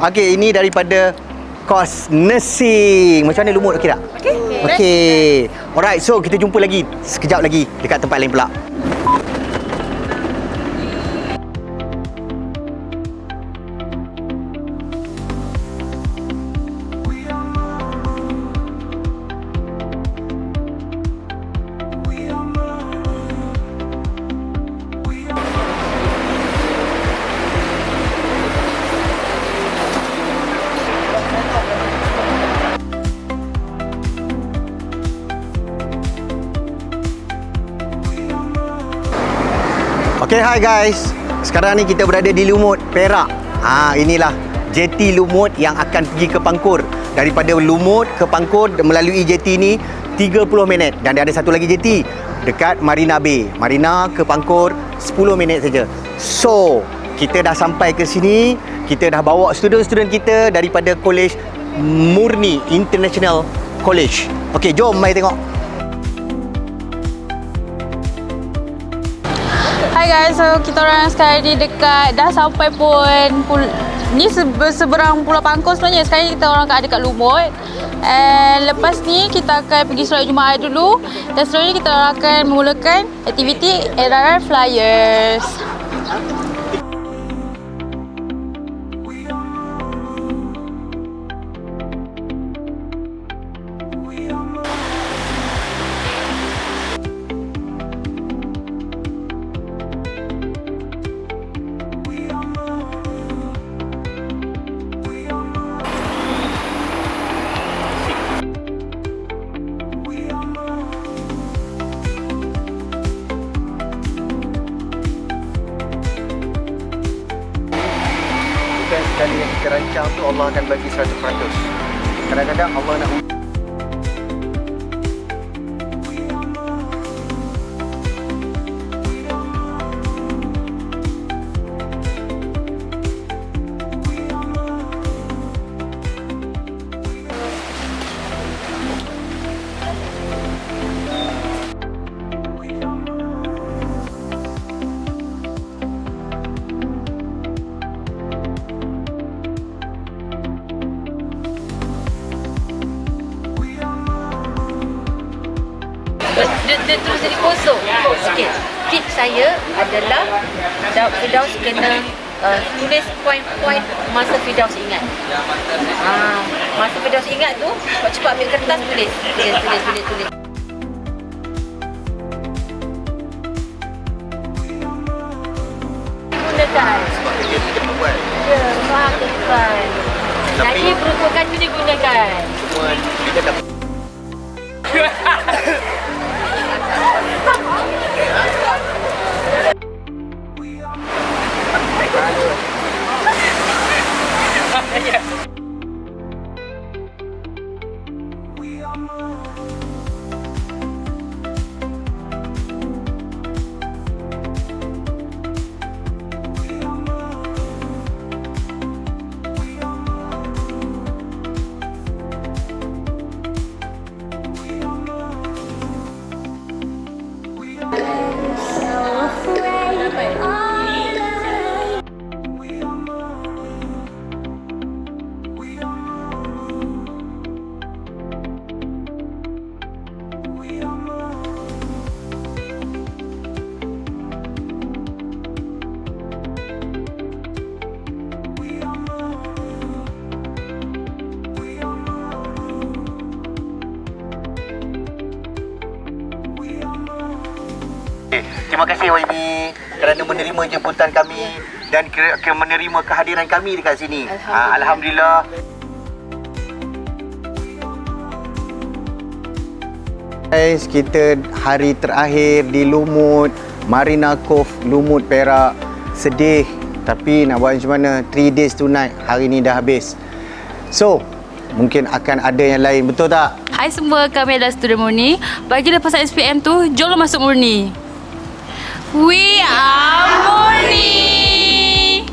Okey, ini daripada kos nursing. Macam mana lumut okey tak? Okey. Okey. Alright, so kita jumpa lagi sekejap lagi dekat tempat lain pula. Okay, hi guys. Sekarang ni kita berada di Lumut, Perak. Ha, inilah jeti Lumut yang akan pergi ke Pangkur. Daripada Lumut ke Pangkur melalui jeti ni 30 minit dan ada satu lagi jeti dekat Marina Bay. Marina ke Pangkur 10 minit saja. So, kita dah sampai ke sini. Kita dah bawa student-student kita daripada College Murni International College. Okey, jom mari tengok. Hai guys, so kita orang sekarang ni dekat dah sampai pun pul, ni se, seberang Pulau Pangkor sebenarnya. Sekarang ni kita orang kat dekat Lumut. And lepas ni kita akan pergi solat Jumaat dulu dan seterusnya kita orang akan memulakan aktiviti RRR Flyers. Sekali yang kita rancang tu Allah akan bagi 100%. Kadang-kadang Allah nak dia, dia terus jadi kosong sikit. Tip saya adalah Firdaus kena uh, tulis poin-poin masa Firdaus ingat. Ah, masa Firdaus ingat tu, cepat ambil kertas tulis. Tulis, tulis, tulis, tulis. Gunakan. Ya, lakukan. Lagi peruntukan tu digunakan. 给你 Terima kasih YB kerana menerima jemputan kami dan kira, kira menerima kehadiran kami dekat sini. Ah, Alhamdulillah. Guys, kita hari terakhir di Lumut, Marina Cove, Lumut, Perak. Sedih tapi nak buat macam mana? 3 days two night. Hari ni dah habis. So, mungkin akan ada yang lain. Betul tak? Hai semua, kami adalah student Murni. Bagi lepas SPM tu, jomlah masuk Murni. We are Muni.